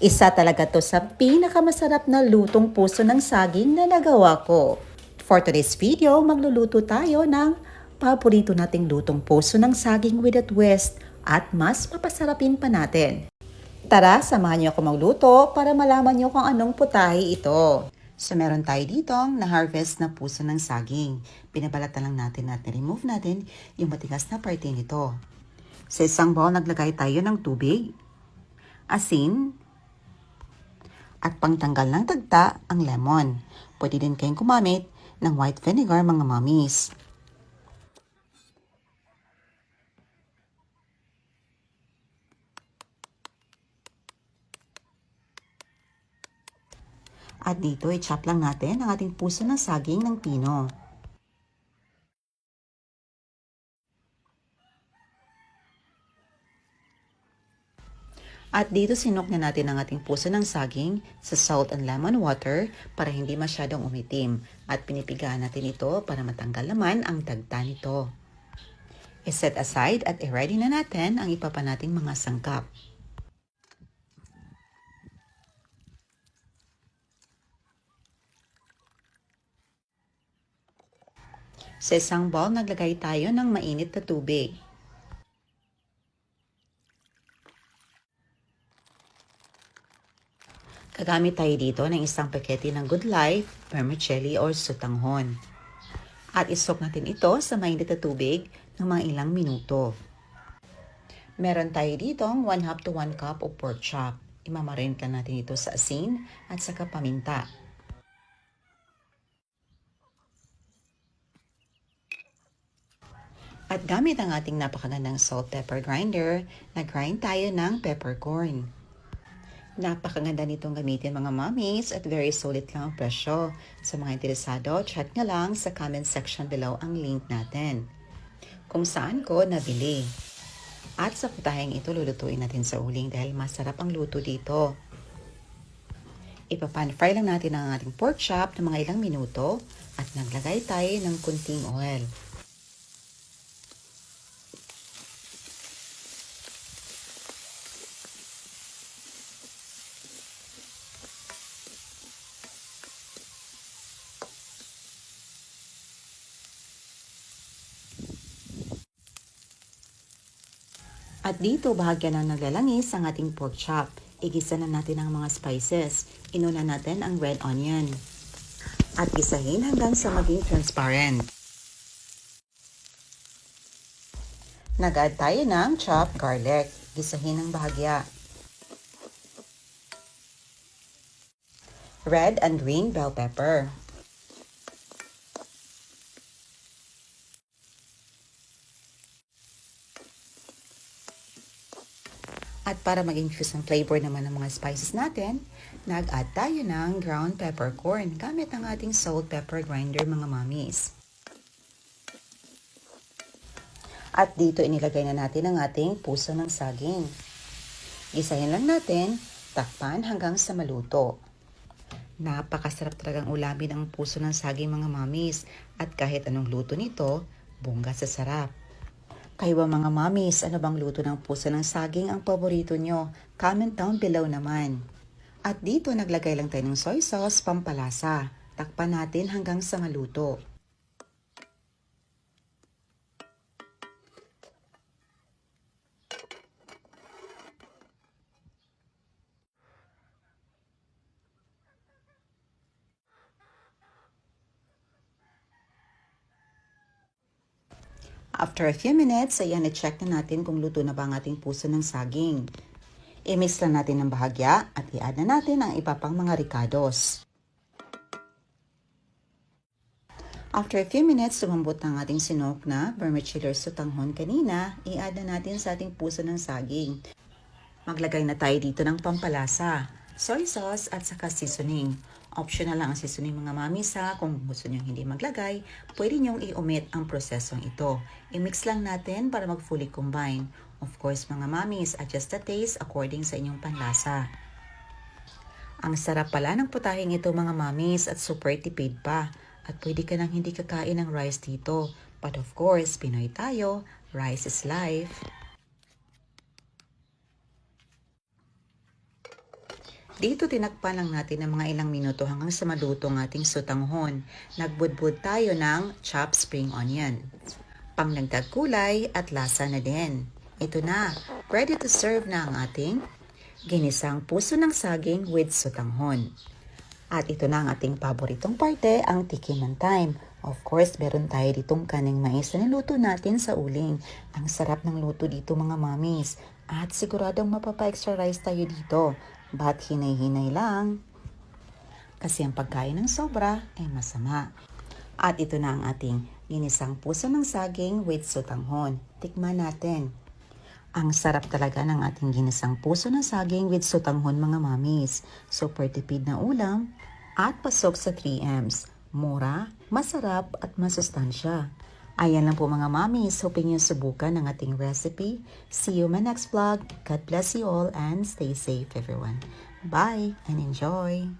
Isa talaga to sa pinakamasarap na lutong puso ng saging na nagawa ko. For today's video, magluluto tayo ng paborito nating lutong puso ng saging with a twist at mas papasarapin pa natin. Tara, samahan niyo ako magluto para malaman niyo kung anong putahe ito. So meron tayo ditong na-harvest na puso ng saging. Pinabalatan lang natin at remove natin yung matigas na parte nito. Sa isang bowl, naglagay tayo ng tubig, asin, at pangtanggal ng tagta ang lemon. Pwede din kayong kumamit ng white vinegar mga mommies. At dito, i-chop lang natin ang ating puso ng saging ng pino. At dito sinok na natin ang ating puso ng saging sa salt and lemon water para hindi masyadong umitim. At pinipigaan natin ito para matanggal naman ang dagta nito. I-set aside at i-ready na natin ang ipapa nating mga sangkap. Sa isang bowl, naglagay tayo ng mainit na tubig. Gagamit tayo dito ng isang pakete ng Good Life, vermicelli or sutanghon. At isok natin ito sa mainit na tubig ng mga ilang minuto. Meron tayo dito 1 half to 1 cup of pork chop. Imamarin ka natin ito sa asin at saka paminta. At gamit ang ating napakagandang salt pepper grinder, nag-grind tayo ng peppercorn. Napakaganda nitong gamitin mga mommies at very solid lang ang presyo. Sa mga interesado, check na lang sa comment section below ang link natin. Kung saan ko nabili. At sa putaheng ito lulutuin natin sa uling dahil masarap ang luto dito. Ipapan-fry lang natin ang ating pork chop ng mga ilang minuto at naglagay tayo ng kunting oil. At dito, bahagya na naglalangis ang ating pork chop. Igisa na natin ang mga spices. Inuna natin ang red onion. At gisahin hanggang sa maging transparent. Nag-add tayo ng chopped garlic. Gisahin ng bahagya. Red and green bell pepper. At para maging fuse ang flavor naman ng mga spices natin, nag-add tayo ng ground peppercorn gamit ang ating salt pepper grinder mga mommies. At dito inilagay na natin ang ating puso ng saging. Gisahin lang natin, takpan hanggang sa maluto. Napakasarap talagang ulamin ang puso ng saging mga mommies at kahit anong luto nito, bongga sa sarap. Kayo ba mga mommies, ano bang luto ng puso ng saging ang paborito nyo? Comment down below naman. At dito naglagay lang tayo ng soy sauce pampalasa. Takpan natin hanggang sa maluto. After a few minutes, ayan, i-check na natin kung luto na ba ang ating puso ng saging. I-mix lang natin ng bahagya at i-add na natin ang iba pang mga ricados. After a few minutes, sumambot ang ating sinok na vermicelli or sutanghon kanina, i-add na natin sa ating puso ng saging. Maglagay na tayo dito ng pampalasa, soy sauce at saka seasoning. Optional lang ang seasoning mga mami sa kung gusto nyo hindi maglagay, pwede nyong i-omit ang prosesong ito. I-mix lang natin para mag-fully combine. Of course mga mamis, adjust the taste according sa inyong panlasa. Ang sarap pala ng putahing ito mga mamis at super tipid pa. At pwede ka nang hindi kakain ng rice dito. But of course, Pinoy tayo, rice is life. Dito tinakpan lang natin ng mga ilang minuto hanggang sa maluto ang ating sutanghon. Nagbudbud tayo ng chopped spring onion. Pangdagdag kulay at lasa na din. Ito na, ready to serve na ang ating ginisang puso ng saging with sutanghon. At ito na ang ating paboritong parte, ang tikiman time. Of course, meron tayo ditong kaning mais na niluto natin sa uling. Ang sarap ng luto dito mga mamis. At siguradong mapapa-extra rice tayo dito. But hinay-hinay lang. Kasi ang pagkain ng sobra ay masama. At ito na ang ating ginisang puso ng saging with sutanghon. Tikman natin. Ang sarap talaga ng ating ginisang puso ng saging with sutanghon mga mamis. Super tipid na ulam at pasok sa 3Ms. Mura, masarap at masustansya. Ayan lang po mga mamis, hoping nyo subukan ang ating recipe. See you my next vlog. God bless you all and stay safe everyone. Bye and enjoy!